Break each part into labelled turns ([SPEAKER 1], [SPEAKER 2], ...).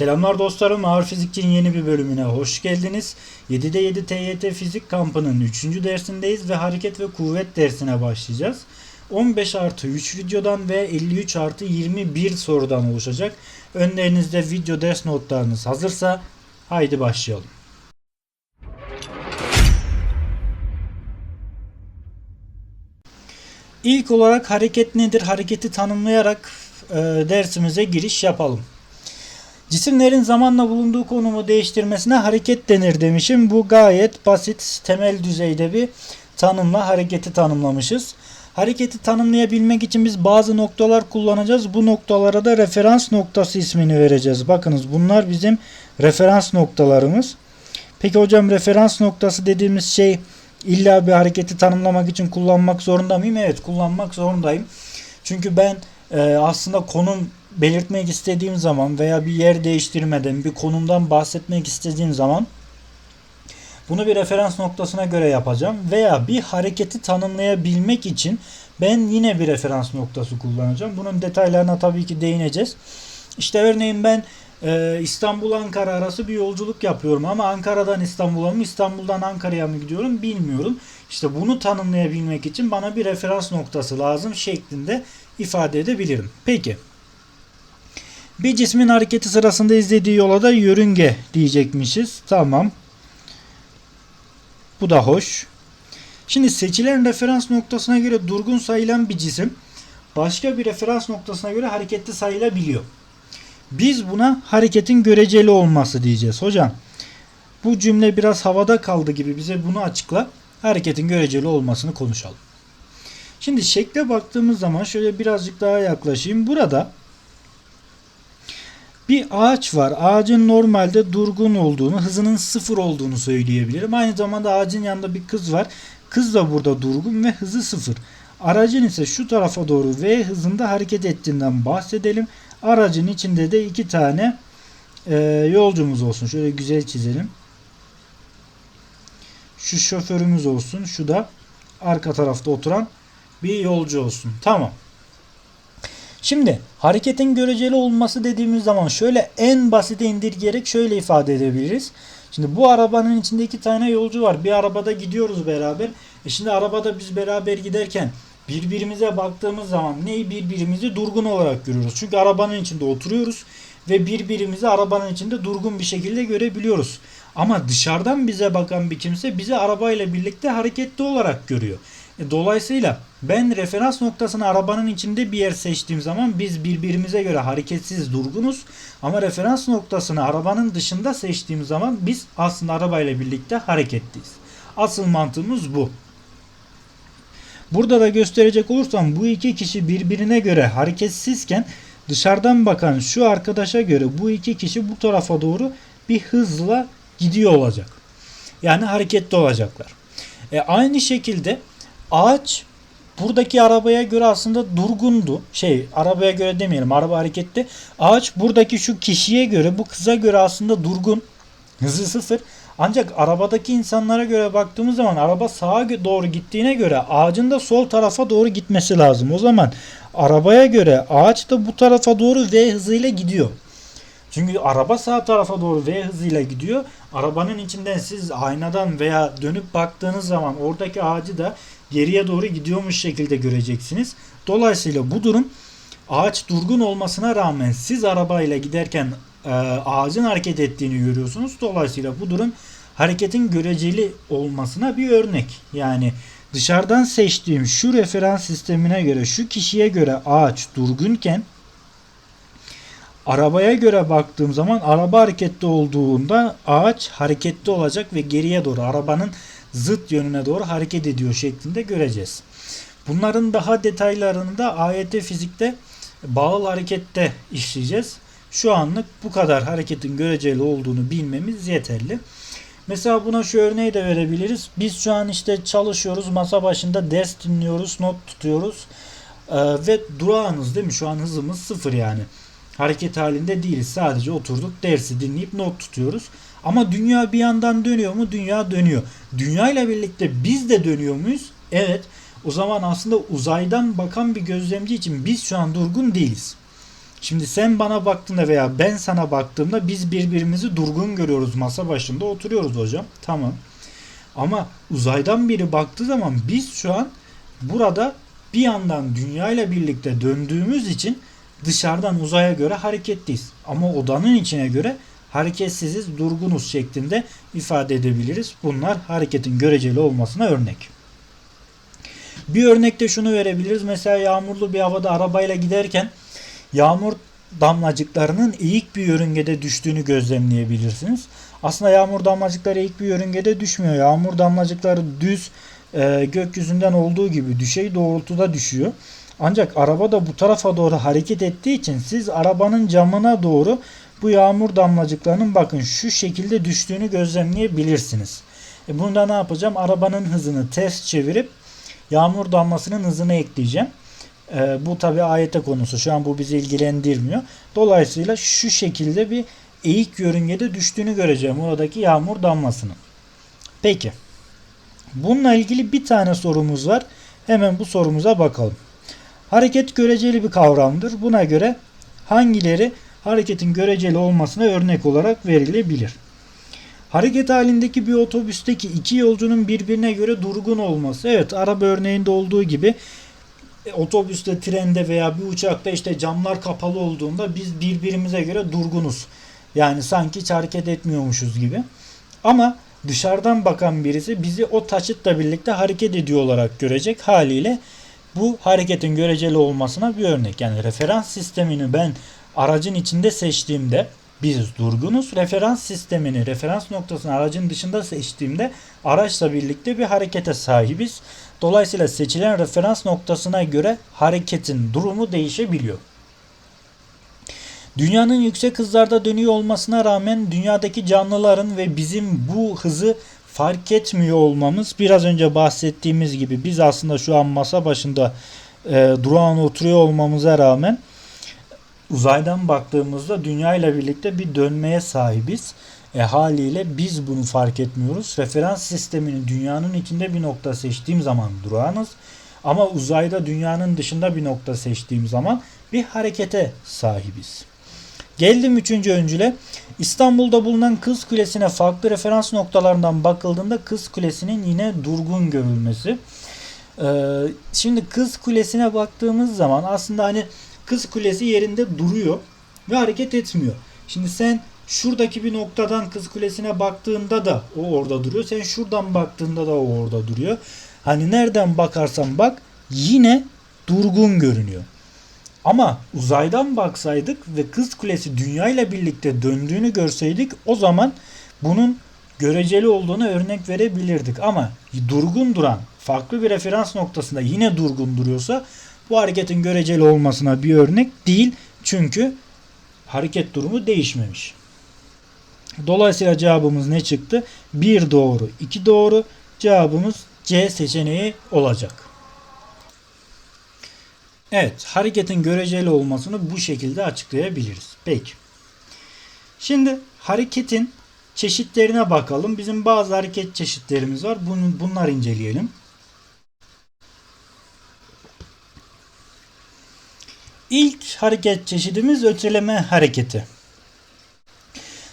[SPEAKER 1] Selamlar dostlarım. Ağır Fizikçi'nin yeni bir bölümüne hoş geldiniz. 7'de 7 TYT Fizik kampının 3. dersindeyiz ve hareket ve kuvvet dersine başlayacağız. 15 artı 3 videodan ve 53 artı 21 sorudan oluşacak. Önlerinizde video ders notlarınız hazırsa haydi başlayalım. İlk olarak hareket nedir? Hareketi tanımlayarak e, dersimize giriş yapalım. Cisimlerin zamanla bulunduğu konumu değiştirmesine hareket denir demişim. Bu gayet basit, temel düzeyde bir tanımla hareketi tanımlamışız. Hareketi tanımlayabilmek için biz bazı noktalar kullanacağız. Bu noktalara da referans noktası ismini vereceğiz. Bakınız bunlar bizim referans noktalarımız. Peki hocam referans noktası dediğimiz şey illa bir hareketi tanımlamak için kullanmak zorunda mıyım? Evet kullanmak zorundayım. Çünkü ben e, aslında konum belirtmek istediğim zaman veya bir yer değiştirmeden bir konumdan bahsetmek istediğim zaman bunu bir referans noktasına göre yapacağım veya bir hareketi tanımlayabilmek için ben yine bir referans noktası kullanacağım. Bunun detaylarına tabii ki değineceğiz. İşte örneğin ben e, İstanbul-Ankara arası bir yolculuk yapıyorum ama Ankara'dan İstanbul'a mı İstanbul'dan Ankara'ya mı gidiyorum bilmiyorum. İşte bunu tanımlayabilmek için bana bir referans noktası lazım şeklinde ifade edebilirim. Peki. Bir cismin hareketi sırasında izlediği yola da yörünge diyecekmişiz. Tamam. Bu da hoş. Şimdi seçilen referans noktasına göre durgun sayılan bir cisim başka bir referans noktasına göre hareketli sayılabiliyor. Biz buna hareketin göreceli olması diyeceğiz. Hocam bu cümle biraz havada kaldı gibi bize bunu açıkla. Hareketin göreceli olmasını konuşalım. Şimdi şekle baktığımız zaman şöyle birazcık daha yaklaşayım. Burada bir ağaç var. Ağacın normalde durgun olduğunu, hızının sıfır olduğunu söyleyebilirim. Aynı zamanda ağacın yanında bir kız var. Kız da burada durgun ve hızı sıfır. Aracın ise şu tarafa doğru V hızında hareket ettiğinden bahsedelim. Aracın içinde de iki tane e, yolcumuz olsun. Şöyle güzel çizelim. Şu şoförümüz olsun. Şu da arka tarafta oturan bir yolcu olsun. Tamam. Şimdi hareketin göreceli olması dediğimiz zaman şöyle en basite indirgeyerek şöyle ifade edebiliriz. Şimdi bu arabanın içinde iki tane yolcu var. Bir arabada gidiyoruz beraber. E şimdi arabada biz beraber giderken birbirimize baktığımız zaman neyi birbirimizi durgun olarak görüyoruz. Çünkü arabanın içinde oturuyoruz ve birbirimizi arabanın içinde durgun bir şekilde görebiliyoruz. Ama dışarıdan bize bakan bir kimse bizi arabayla birlikte hareketli olarak görüyor. E, dolayısıyla ben referans noktasını arabanın içinde bir yer seçtiğim zaman biz birbirimize göre hareketsiz durgunuz. Ama referans noktasını arabanın dışında seçtiğim zaman biz aslında arabayla birlikte hareketliyiz. Asıl mantığımız bu. Burada da gösterecek olursam bu iki kişi birbirine göre hareketsizken dışarıdan bakan şu arkadaşa göre bu iki kişi bu tarafa doğru bir hızla gidiyor olacak. Yani hareketli olacaklar. E aynı şekilde ağaç buradaki arabaya göre aslında durgundu. Şey arabaya göre demeyelim araba hareketli. Ağaç buradaki şu kişiye göre bu kıza göre aslında durgun. Hızı sıfır. Ancak arabadaki insanlara göre baktığımız zaman araba sağa doğru gittiğine göre ağacın da sol tarafa doğru gitmesi lazım. O zaman arabaya göre ağaç da bu tarafa doğru V hızıyla gidiyor. Çünkü araba sağ tarafa doğru V hızıyla gidiyor. Arabanın içinden siz aynadan veya dönüp baktığınız zaman oradaki ağacı da geriye doğru gidiyormuş şekilde göreceksiniz. Dolayısıyla bu durum ağaç durgun olmasına rağmen siz arabayla giderken e, ağacın hareket ettiğini görüyorsunuz. Dolayısıyla bu durum hareketin göreceli olmasına bir örnek. Yani dışarıdan seçtiğim şu referans sistemine göre şu kişiye göre ağaç durgunken arabaya göre baktığım zaman araba hareketli olduğunda ağaç hareketli olacak ve geriye doğru arabanın zıt yönüne doğru hareket ediyor şeklinde göreceğiz. Bunların daha detaylarını da AYT fizikte bağıl harekette işleyeceğiz. Şu anlık bu kadar hareketin göreceli olduğunu bilmemiz yeterli. Mesela buna şu örneği de verebiliriz. Biz şu an işte çalışıyoruz, masa başında ders dinliyoruz, not tutuyoruz ee, ve durağınız değil mi? Şu an hızımız sıfır yani. Hareket halinde değiliz. Sadece oturduk, dersi dinleyip not tutuyoruz. Ama dünya bir yandan dönüyor mu? Dünya dönüyor. Dünya ile birlikte biz de dönüyor muyuz? Evet. O zaman aslında uzaydan bakan bir gözlemci için biz şu an durgun değiliz. Şimdi sen bana baktığında veya ben sana baktığımda biz birbirimizi durgun görüyoruz. Masa başında oturuyoruz hocam. Tamam. Ama uzaydan biri baktığı zaman biz şu an burada bir yandan dünya ile birlikte döndüğümüz için dışarıdan uzaya göre hareketliyiz. Ama odanın içine göre hareketsiziz, durgunuz şeklinde ifade edebiliriz. Bunlar hareketin göreceli olmasına örnek. Bir örnekte şunu verebiliriz. Mesela yağmurlu bir havada arabayla giderken yağmur damlacıklarının eğik bir yörüngede düştüğünü gözlemleyebilirsiniz. Aslında yağmur damlacıkları eğik bir yörüngede düşmüyor. Yağmur damlacıkları düz e, gökyüzünden olduğu gibi düşey doğrultuda düşüyor. Ancak araba da bu tarafa doğru hareket ettiği için siz arabanın camına doğru bu yağmur damlacıklarının bakın şu şekilde düştüğünü gözlemleyebilirsiniz. E bunda ne yapacağım? Arabanın hızını ters çevirip yağmur damlasının hızını ekleyeceğim. E, bu tabi ayete konusu. Şu an bu bizi ilgilendirmiyor. Dolayısıyla şu şekilde bir eğik yörüngede düştüğünü göreceğim oradaki yağmur damlasının. Peki. Bununla ilgili bir tane sorumuz var. Hemen bu sorumuza bakalım. Hareket göreceli bir kavramdır. Buna göre hangileri hareketin göreceli olmasına örnek olarak verilebilir? Hareket halindeki bir otobüsteki iki yolcunun birbirine göre durgun olması. Evet araba örneğinde olduğu gibi e, otobüste, trende veya bir uçakta işte camlar kapalı olduğunda biz birbirimize göre durgunuz. Yani sanki hiç hareket etmiyormuşuz gibi. Ama dışarıdan bakan birisi bizi o taşıtla birlikte hareket ediyor olarak görecek haliyle bu hareketin göreceli olmasına bir örnek. Yani referans sistemini ben aracın içinde seçtiğimde biz durgunuz. Referans sistemini, referans noktasını aracın dışında seçtiğimde araçla birlikte bir harekete sahibiz. Dolayısıyla seçilen referans noktasına göre hareketin durumu değişebiliyor. Dünyanın yüksek hızlarda dönüyor olmasına rağmen dünyadaki canlıların ve bizim bu hızı fark etmiyor olmamız biraz önce bahsettiğimiz gibi biz aslında şu an masa başında e, durağan oturuyor olmamıza rağmen uzaydan baktığımızda dünya ile birlikte bir dönmeye sahibiz. E, haliyle biz bunu fark etmiyoruz. Referans sistemini dünyanın içinde bir nokta seçtiğim zaman durağınız ama uzayda dünyanın dışında bir nokta seçtiğim zaman bir harekete sahibiz. Geldim üçüncü öncüle. İstanbul'da bulunan Kız Kulesi'ne farklı referans noktalarından bakıldığında Kız Kulesi'nin yine durgun görülmesi. Ee, şimdi Kız Kulesi'ne baktığımız zaman aslında hani Kız Kulesi yerinde duruyor ve hareket etmiyor. Şimdi sen şuradaki bir noktadan Kız Kulesi'ne baktığında da o orada duruyor. Sen şuradan baktığında da o orada duruyor. Hani nereden bakarsan bak yine durgun görünüyor. Ama uzaydan baksaydık ve Kız Kulesi dünya ile birlikte döndüğünü görseydik o zaman bunun göreceli olduğunu örnek verebilirdik. Ama durgun duran farklı bir referans noktasında yine durgun duruyorsa bu hareketin göreceli olmasına bir örnek değil. Çünkü hareket durumu değişmemiş. Dolayısıyla cevabımız ne çıktı? 1 doğru, 2 doğru. Cevabımız C seçeneği olacak. Evet, hareketin göreceli olmasını bu şekilde açıklayabiliriz. Peki. Şimdi hareketin çeşitlerine bakalım. Bizim bazı hareket çeşitlerimiz var. Bunu, bunları inceleyelim. İlk hareket çeşidimiz öteleme hareketi.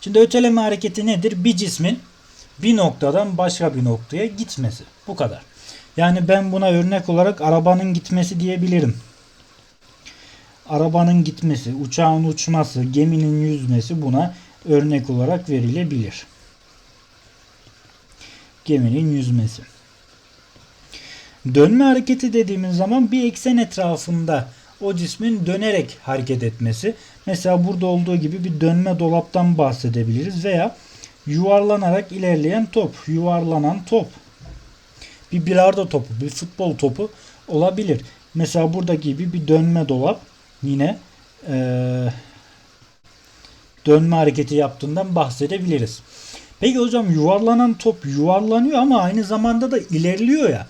[SPEAKER 1] Şimdi öteleme hareketi nedir? Bir cismin bir noktadan başka bir noktaya gitmesi. Bu kadar. Yani ben buna örnek olarak arabanın gitmesi diyebilirim arabanın gitmesi, uçağın uçması, geminin yüzmesi buna örnek olarak verilebilir. Geminin yüzmesi. Dönme hareketi dediğimiz zaman bir eksen etrafında o cismin dönerek hareket etmesi. Mesela burada olduğu gibi bir dönme dolaptan bahsedebiliriz veya yuvarlanarak ilerleyen top, yuvarlanan top. Bir bilardo topu, bir futbol topu olabilir. Mesela buradaki gibi bir dönme dolap yine e, dönme hareketi yaptığından bahsedebiliriz. Peki hocam yuvarlanan top yuvarlanıyor ama aynı zamanda da ilerliyor ya.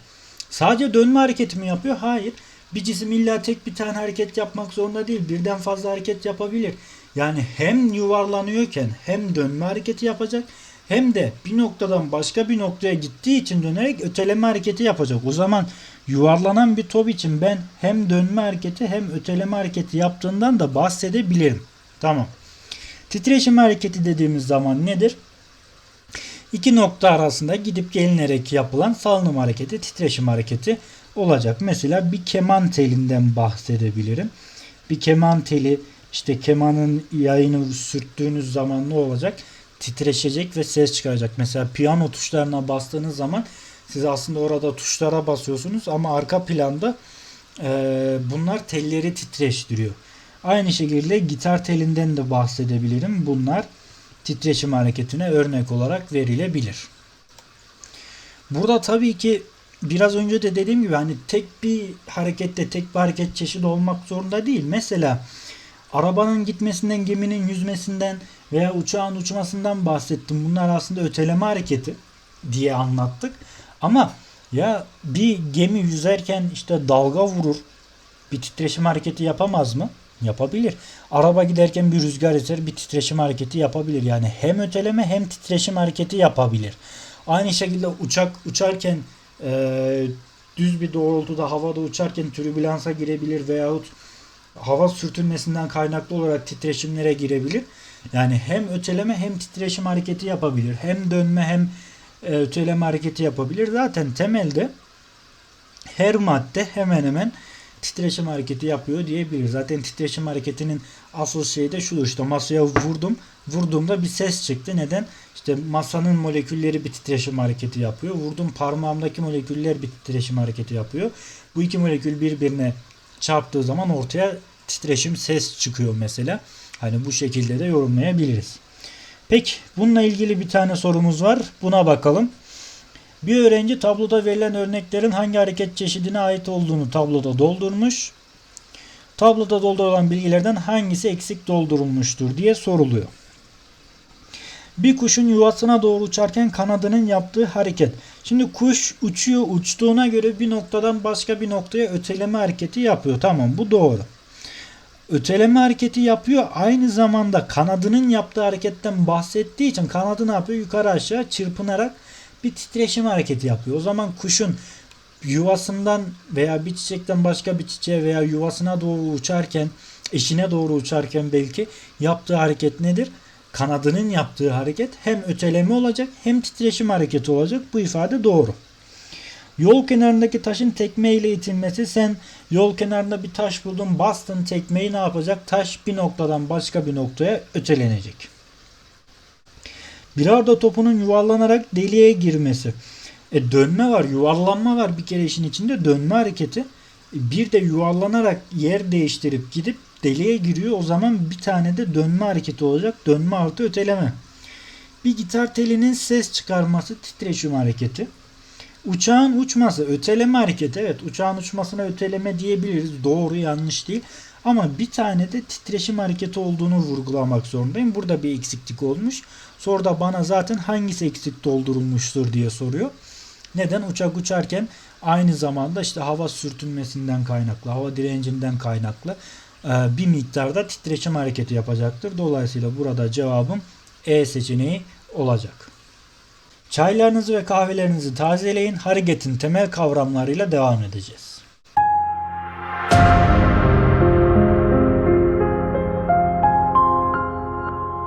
[SPEAKER 1] Sadece dönme hareketi mi yapıyor? Hayır. Bir cisim illa tek bir tane hareket yapmak zorunda değil. Birden fazla hareket yapabilir. Yani hem yuvarlanıyorken hem dönme hareketi yapacak hem de bir noktadan başka bir noktaya gittiği için dönerek öteleme hareketi yapacak. O zaman yuvarlanan bir top için ben hem dönme hareketi hem öteleme hareketi yaptığından da bahsedebilirim. Tamam. Titreşim hareketi dediğimiz zaman nedir? İki nokta arasında gidip gelinerek yapılan salınım hareketi, titreşim hareketi olacak. Mesela bir keman telinden bahsedebilirim. Bir keman teli işte kemanın yayını sürttüğünüz zaman ne olacak? Titreşecek ve ses çıkaracak. Mesela piyano tuşlarına bastığınız zaman siz aslında orada tuşlara basıyorsunuz ama arka planda e, bunlar telleri titreştiriyor. Aynı şekilde gitar telinden de bahsedebilirim. Bunlar titreşim hareketine örnek olarak verilebilir. Burada tabii ki biraz önce de dediğim gibi hani tek bir harekette tek bir hareket çeşidi olmak zorunda değil. Mesela arabanın gitmesinden, geminin yüzmesinden veya uçağın uçmasından bahsettim. Bunlar aslında öteleme hareketi diye anlattık. Ama ya bir gemi yüzerken işte dalga vurur. Bir titreşim hareketi yapamaz mı? Yapabilir. Araba giderken bir rüzgar eser bir titreşim hareketi yapabilir. Yani hem öteleme hem titreşim hareketi yapabilir. Aynı şekilde uçak uçarken e, düz bir doğrultuda havada uçarken türbülansa girebilir veyahut hava sürtünmesinden kaynaklı olarak titreşimlere girebilir. Yani hem öteleme hem titreşim hareketi yapabilir. Hem dönme hem e, öteleme hareketi yapabilir. Zaten temelde her madde hemen hemen titreşim hareketi yapıyor diyebiliriz. Zaten titreşim hareketinin asıl şeyi de şudur işte masaya vurdum. Vurduğumda bir ses çıktı. Neden? İşte masanın molekülleri bir titreşim hareketi yapıyor. Vurdum parmağımdaki moleküller bir titreşim hareketi yapıyor. Bu iki molekül birbirine çarptığı zaman ortaya titreşim ses çıkıyor mesela. Hani bu şekilde de yorumlayabiliriz. Peki bununla ilgili bir tane sorumuz var. Buna bakalım. Bir öğrenci tabloda verilen örneklerin hangi hareket çeşidine ait olduğunu tabloda doldurmuş. Tabloda doldurulan bilgilerden hangisi eksik doldurulmuştur diye soruluyor. Bir kuşun yuvasına doğru uçarken kanadının yaptığı hareket. Şimdi kuş uçuyor uçtuğuna göre bir noktadan başka bir noktaya öteleme hareketi yapıyor. Tamam bu doğru. Öteleme hareketi yapıyor. Aynı zamanda kanadının yaptığı hareketten bahsettiği için kanadı ne yapıyor? Yukarı aşağı çırpınarak bir titreşim hareketi yapıyor. O zaman kuşun yuvasından veya bir çiçekten başka bir çiçeğe veya yuvasına doğru uçarken, eşine doğru uçarken belki yaptığı hareket nedir? Kanadının yaptığı hareket hem öteleme olacak hem titreşim hareketi olacak. Bu ifade doğru. Yol kenarındaki taşın tekme ile itilmesi sen yol kenarında bir taş buldun bastın tekmeyi ne yapacak? Taş bir noktadan başka bir noktaya ötelenecek. Bilardo topunun yuvarlanarak deliğe girmesi. E dönme var, yuvarlanma var bir kere işin içinde dönme hareketi. Bir de yuvarlanarak yer değiştirip gidip deliğe giriyor. O zaman bir tane de dönme hareketi olacak. Dönme artı öteleme. Bir gitar telinin ses çıkarması titreşim hareketi. Uçağın uçması öteleme hareketi. Evet uçağın uçmasına öteleme diyebiliriz. Doğru yanlış değil. Ama bir tane de titreşim hareketi olduğunu vurgulamak zorundayım. Burada bir eksiklik olmuş. Soruda bana zaten hangisi eksik doldurulmuştur diye soruyor. Neden? Uçak uçarken aynı zamanda işte hava sürtünmesinden kaynaklı, hava direncinden kaynaklı e, bir miktarda titreşim hareketi yapacaktır. Dolayısıyla burada cevabım E seçeneği olacak. Çaylarınızı ve kahvelerinizi tazeleyin. Hareketin temel kavramlarıyla devam edeceğiz.